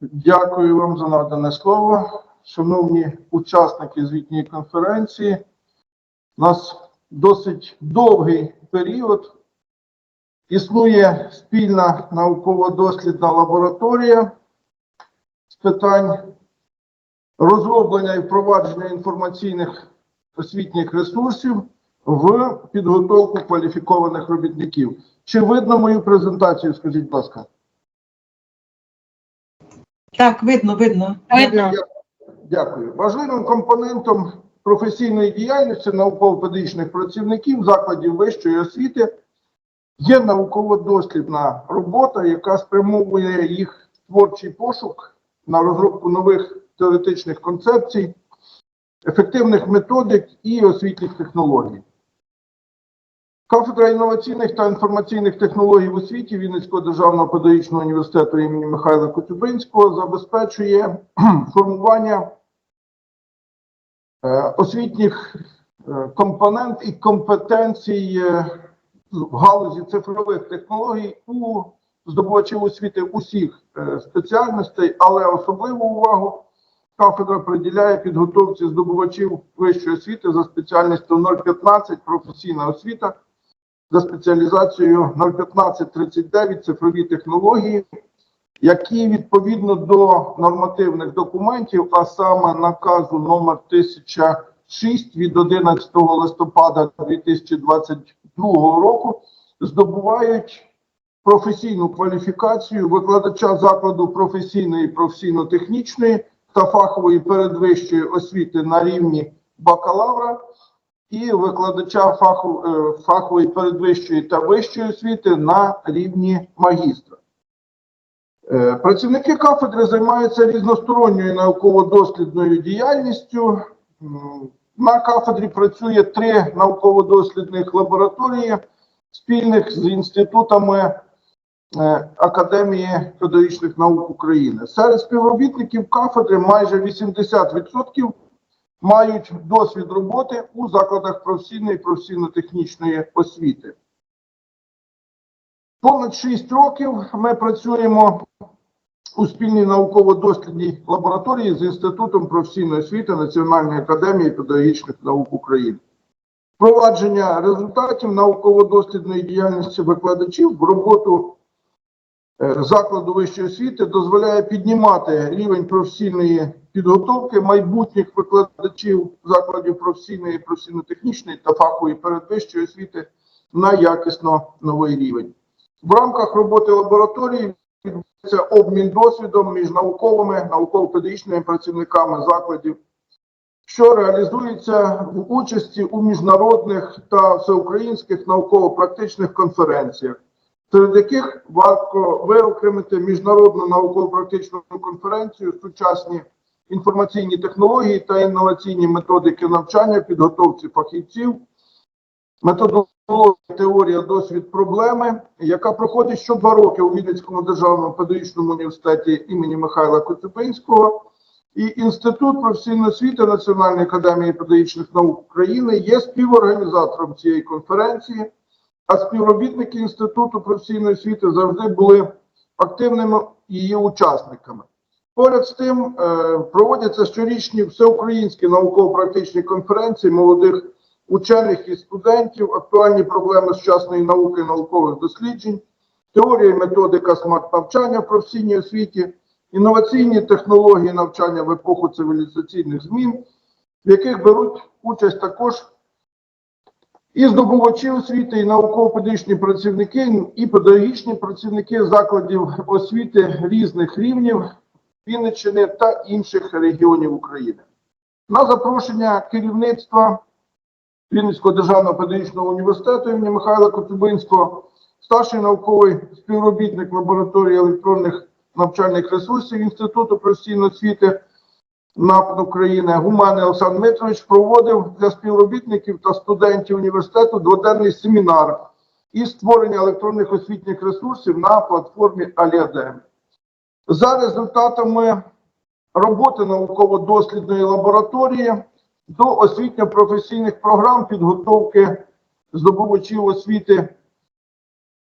Дякую вам за надане слово. Шановні учасники звітньої конференції, у нас досить довгий період. Існує спільна науково-дослідна лабораторія з питань розроблення і впровадження інформаційних освітніх ресурсів в підготовку кваліфікованих робітників. Чи видно мою презентацію? Скажіть, будь ласка. Так, видно, видно. Видно. Дякую. Важливим компонентом професійної діяльності науково-педагогічних працівників закладів вищої освіти є науково-дослідна робота, яка спрямовує їх творчий пошук на розробку нових теоретичних концепцій, ефективних методик і освітніх технологій. Кафедра інноваційних та інформаційних технологій в освіті Вінницького державного педагогічного університету імені Михайла Коцюбинського забезпечує формування е, освітніх е, компонент і компетенцій е, в галузі цифрових технологій у здобувачів освіти усіх спеціальностей, але особливу увагу кафедра приділяє підготовці здобувачів вищої освіти за спеціальністю 015 професійна освіта за спеціалізацією 01539 цифрові технології, які відповідно до нормативних документів, а саме наказу номер 1006 від 11 листопада 2022 року, здобувають професійну кваліфікацію викладача закладу професійної, професійно-технічної та фахової передвищої освіти на рівні бакалавра і викладача фаху, е, фахової передвищої та вищої освіти на рівні магістра. Е, Працівники кафедри займаються різносторонньою науково-дослідною діяльністю. На кафедрі працює три науково-дослідних лабораторії спільних з інститутами е, Академії педагогічних наук України. Серед співробітників кафедри майже 80% мають досвід роботи у закладах професійної і професійно-технічної освіти. Понад 6 років ми працюємо у спільній науково-дослідній лабораторії з Інститутом професійної освіти Національної академії педагогічних наук України. Впровадження результатів науково-дослідної діяльності викладачів в роботу е, закладу вищої освіти дозволяє піднімати рівень професійної підготовки майбутніх викладачів закладів професійної, професійно-технічної та фахової передвищої освіти на якісно новий рівень. В рамках роботи лабораторії відбувається обмін досвідом між науковими, науково-педагогічними працівниками закладів, що реалізується в участі у міжнародних та всеукраїнських науково-практичних конференціях, серед яких варто виокремити міжнародну науково-практичну конференцію сучасні інформаційні технології та інноваційні методики навчання, підготовці фахівців, методологія, теорія, досвід проблеми, яка проходить що два роки у Вінницькому державному педагогічному університеті імені Михайла Коцюбинського. І Інститут професійної освіти Національної академії педагогічних наук України є співорганізатором цієї конференції, а співробітники Інституту професійної освіти завжди були активними її учасниками. Поряд з тим е, проводяться щорічні всеукраїнські науково-практичні конференції молодих учених і студентів, актуальні проблеми сучасної науки і наукових досліджень, теорія і методика смарт-навчання в професійній освіті, інноваційні технології навчання в епоху цивілізаційних змін, в яких беруть участь також і здобувачі освіти, і науково-педагогічні працівники, і педагогічні працівники закладів освіти різних рівнів Вінниччини та інших регіонів України. На запрошення керівництва Вінницького державного педагогічного університету імені Михайла Коцюбинського, старший науковий співробітник лабораторії електронних навчальних ресурсів Інституту професійної освіти НАП України Гумани Олександр Дмитрович проводив для співробітників та студентів університету дводенний семінар із створення електронних освітніх ресурсів на платформі Аліадем. За результатами роботи науково-дослідної лабораторії до освітньо-професійних програм підготовки здобувачів освіти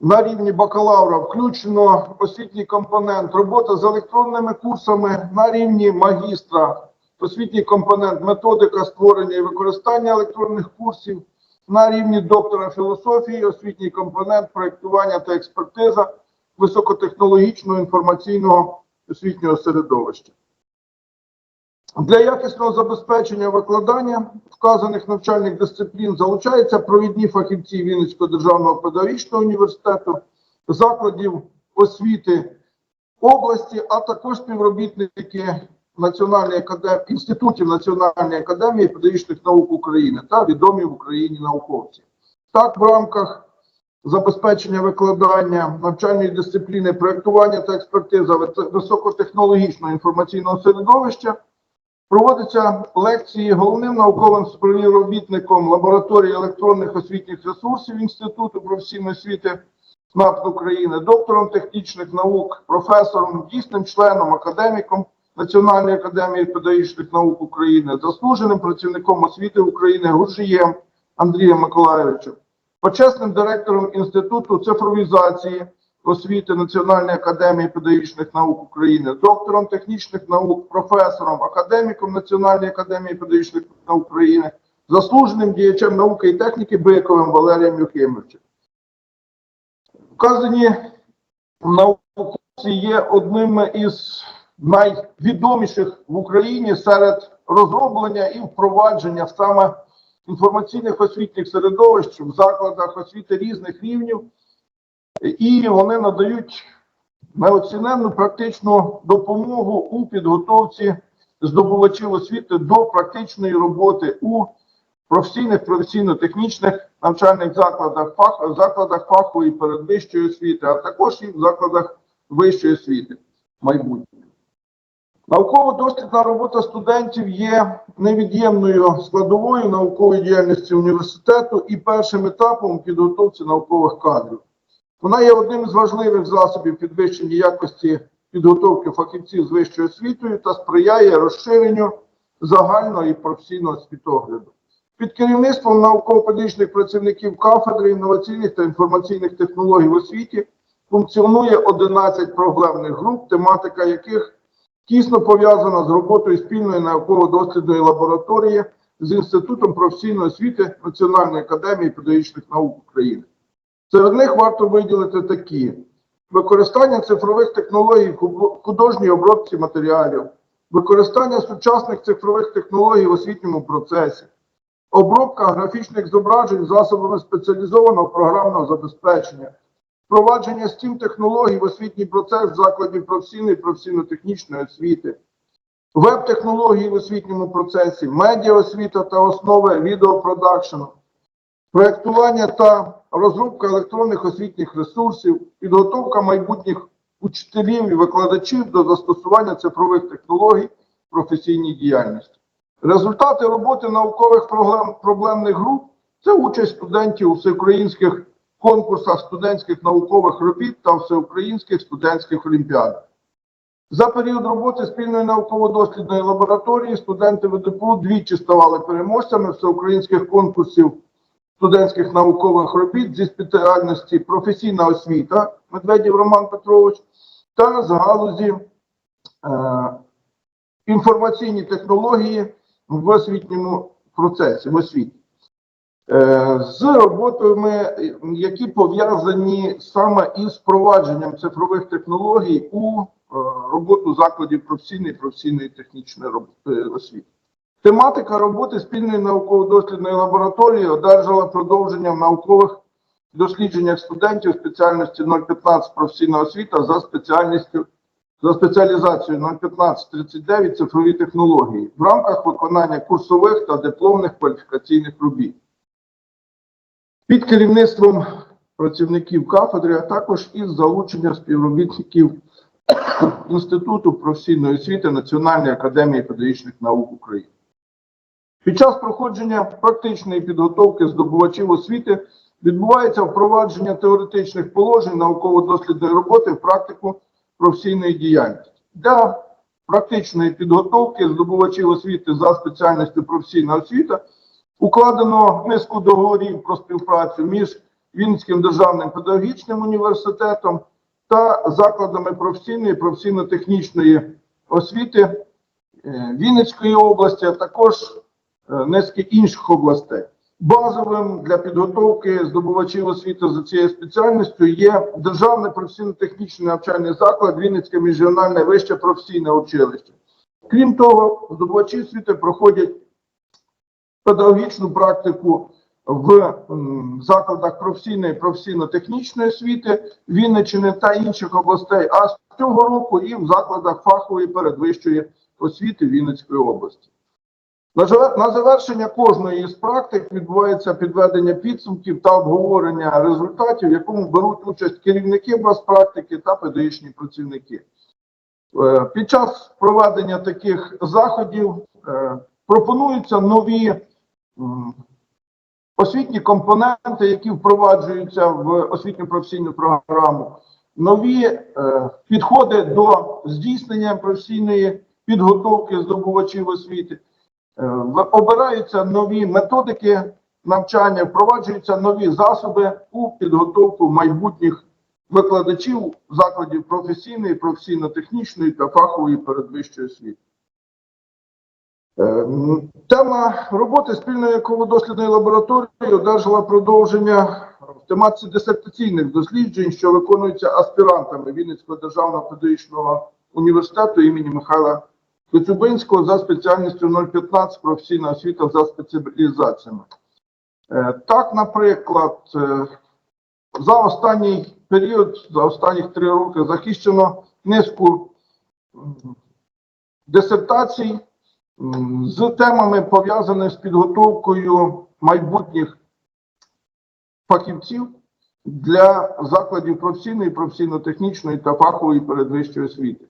на рівні бакалавра включено освітній компонент, робота з електронними курсами на рівні магістра, освітній компонент, методика створення і використання електронних курсів, на рівні доктора філософії, освітній компонент, проєктування та експертиза високотехнологічного інформаційного освітнього середовища. Для якісного забезпечення викладання вказаних навчальних дисциплін залучаються провідні фахівці Вінницького державного педагогічного університету, закладів освіти області, а також співробітники Національної академії інститутів Національної академії педагогічних наук України та відомі в Україні науковці. Так, в рамках забезпечення викладання навчальної дисципліни проєктування та експертиза високотехнологічного інформаційного середовища. Проводяться лекції головним науковим співробітником лабораторії електронних освітніх ресурсів Інституту професійної освіти НАП України, доктором технічних наук, професором, дійсним членом, академіком Національної академії педагогічних наук України, заслуженим працівником освіти України Гуржієм Андрієм Миколайовичем, почесним директором Інституту цифровізації освіти Національної академії педагогічних наук України, доктором технічних наук, професором, академіком Національної академії педагогічних наук України, заслуженим діячем науки і техніки Биковим Валерієм Юхимовичем. Вказані науковці є одними із найвідоміших в Україні серед розроблення і впровадження саме інформаційних освітніх середовищ в закладах освіти різних рівнів і вони надають неоціненну практичну допомогу у підготовці здобувачів освіти до практичної роботи у професійних професійно-технічних навчальних закладах, фах, закладах фахової передвищої освіти, а також і в закладах вищої освіти майбутнього. Науково-дослідна робота студентів є невід'ємною складовою наукової діяльності університету і першим етапом підготовці наукових кадрів. Вона є одним з важливих засобів підвищення якості підготовки фахівців з вищою освітою та сприяє розширенню загального і професійного світогляду. Під керівництвом науково-педагогічних працівників кафедри інноваційних та інформаційних технологій в освіті функціонує 11 проблемних груп, тематика яких тісно пов'язана з роботою спільної науково-дослідної лабораторії з Інститутом професійної освіти Національної академії педагогічних наук України. Серед них варто виділити такі: використання цифрових технологій в художній обробці матеріалів, використання сучасних цифрових технологій в освітньому процесі, обробка графічних зображень засобами спеціалізованого програмного забезпечення, впровадження STEAM технологій в освітній процес закладів професійної професійно-технічної освіти, веб-технології в освітньому процесі, медіаосвіта та основи відеопродакшену, проєктування та розробка електронних освітніх ресурсів, підготовка майбутніх учителів і викладачів до застосування цифрових технологій професійній діяльності. Результати роботи наукових проблемних груп це участь студентів у всеукраїнських конкурсах студентських наукових робіт та всеукраїнських студентських олімпіадах. За період роботи спільної науково-дослідної лабораторії студенти ВДПУ двічі ставали переможцями всеукраїнських конкурсів студентських наукових робіт зі спеціальності професійна освіта Медведів Роман Петрович та з галузі е, інформаційні технології в освітньому процесі в освіті. Е, з роботами, які пов'язані саме із впровадженням цифрових технологій у е, роботу закладів професійної професійної технічної е, освіти. Тематика роботи спільної науково-дослідної лабораторії одержала продовження в наукових дослідженнях студентів спеціальності 015 професійна освіта за спеціальністю за спеціалізацією 01539 цифрові технології в рамках виконання курсових та дипломних кваліфікаційних робіт. Під керівництвом працівників кафедри, а також із залученням співробітників Інституту професійної освіти Національної академії педагогічних наук України. Під час проходження практичної підготовки здобувачів освіти відбувається впровадження теоретичних положень науково-дослідної роботи в практику професійної діяльності. Для практичної підготовки здобувачів освіти за спеціальністю професійна освіта укладено низку договорів про співпрацю між Вінницьким державним педагогічним університетом та закладами професійної професійно-технічної освіти е, Вінницької області, а також е, низки інших областей. Базовим для підготовки здобувачів освіти за цією спеціальністю є Державний професійно-технічний навчальний заклад Вінницьке міжрегіональне вище професійне училище. Крім того, здобувачі освіти проходять педагогічну практику в закладах професійної і професійно-технічної освіти Вінниччини та інших областей, а з цього року і в закладах фахової передвищої освіти Вінницької області. На завершення кожної із практик відбувається підведення підсумків та обговорення результатів, в якому беруть участь керівники практики та педагогічні працівники. Е, Під час проведення таких заходів е, пропонуються нові освітні компоненти, які впроваджуються в освітньо професійну програму, нові е, підходи до здійснення професійної підготовки здобувачів освіти. Е, Обираються нові методики навчання, впроваджуються нові засоби у підготовку майбутніх викладачів закладів професійної, професійно-технічної та фахової передвищої освіти. Е, м, Тема роботи спільної науково-дослідної лабораторії одержала продовження в тематиці дисертаційних досліджень, що виконуються аспірантами Вінницького державного педагогічного університету імені Михайла Коцюбинського за спеціальністю 015 професійна освіта за спеціалізаціями. Е, Так, наприклад, е, за останній період, за останніх три роки захищено низку дисертацій з темами, пов'язаними з підготовкою майбутніх фахівців для закладів професійної, професійно-технічної та фахової передвищої освіти.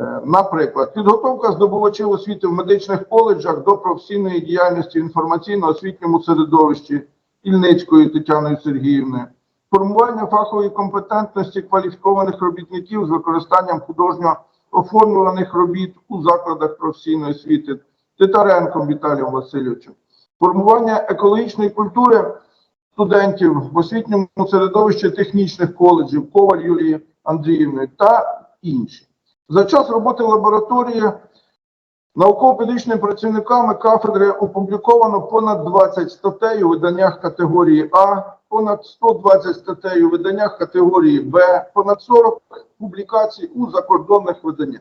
Е, Наприклад, підготовка здобувачів освіти в медичних коледжах до професійної діяльності в інформаційно-освітньому середовищі Ільницької Тетяною Сергіївною, формування фахової компетентності кваліфікованих робітників з використанням художньо оформлюваних робіт у закладах професійної освіти Титаренком Віталієм Васильовичем, формування екологічної культури студентів в освітньому середовищі технічних коледжів Коваль Юлії Андріївною та інші. За час роботи лабораторії науково-педагогічними працівниками кафедри опубліковано понад 20 статей у виданнях категорії А, понад 120 статей у виданнях категорії Б, понад 40 публікацій у закордонних виданнях.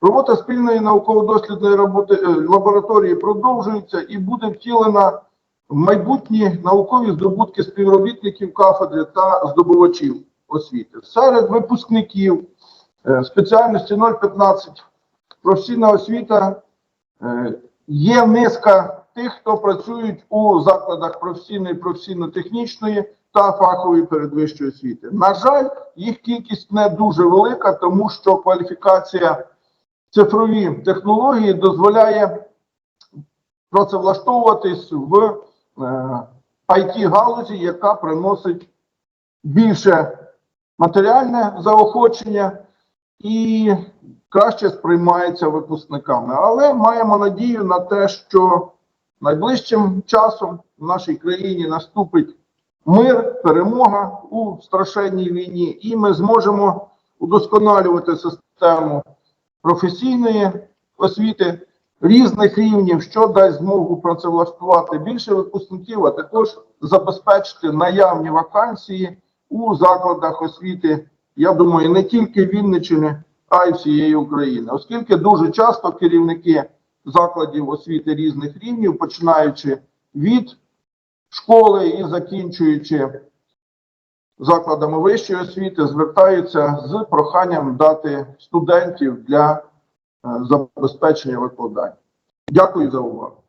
Робота спільної науково-дослідної роботи е, лабораторії продовжується і буде втілена в майбутні наукові здобутки співробітників кафедри та здобувачів освіти. Серед випускників е, спеціальності 015 професійна освіта е, є низка тих, хто працюють у закладах професійної, професійно-технічної та фахової передвищої освіти. На жаль, їх кількість не дуже велика, тому що кваліфікація цифрові технології дозволяє працевлаштовуватись в it галузі, яка приносить більше матеріальне заохочення і краще сприймається випускниками. Але маємо надію на те, що найближчим часом в нашій країні наступить мир, перемога у страшенній війні, і ми зможемо удосконалювати систему професійної освіти різних рівнів, що дасть змогу працевлаштувати більше випускників, а також забезпечити наявні вакансії у закладах освіти, я думаю, не тільки Вінниччини, а й всієї України, оскільки дуже часто керівники закладів освіти різних рівнів, починаючи від школи і закінчуючи закладами вищої освіти, звертаються з проханням дати студентів для е, забезпечення викладання. Дякую за увагу.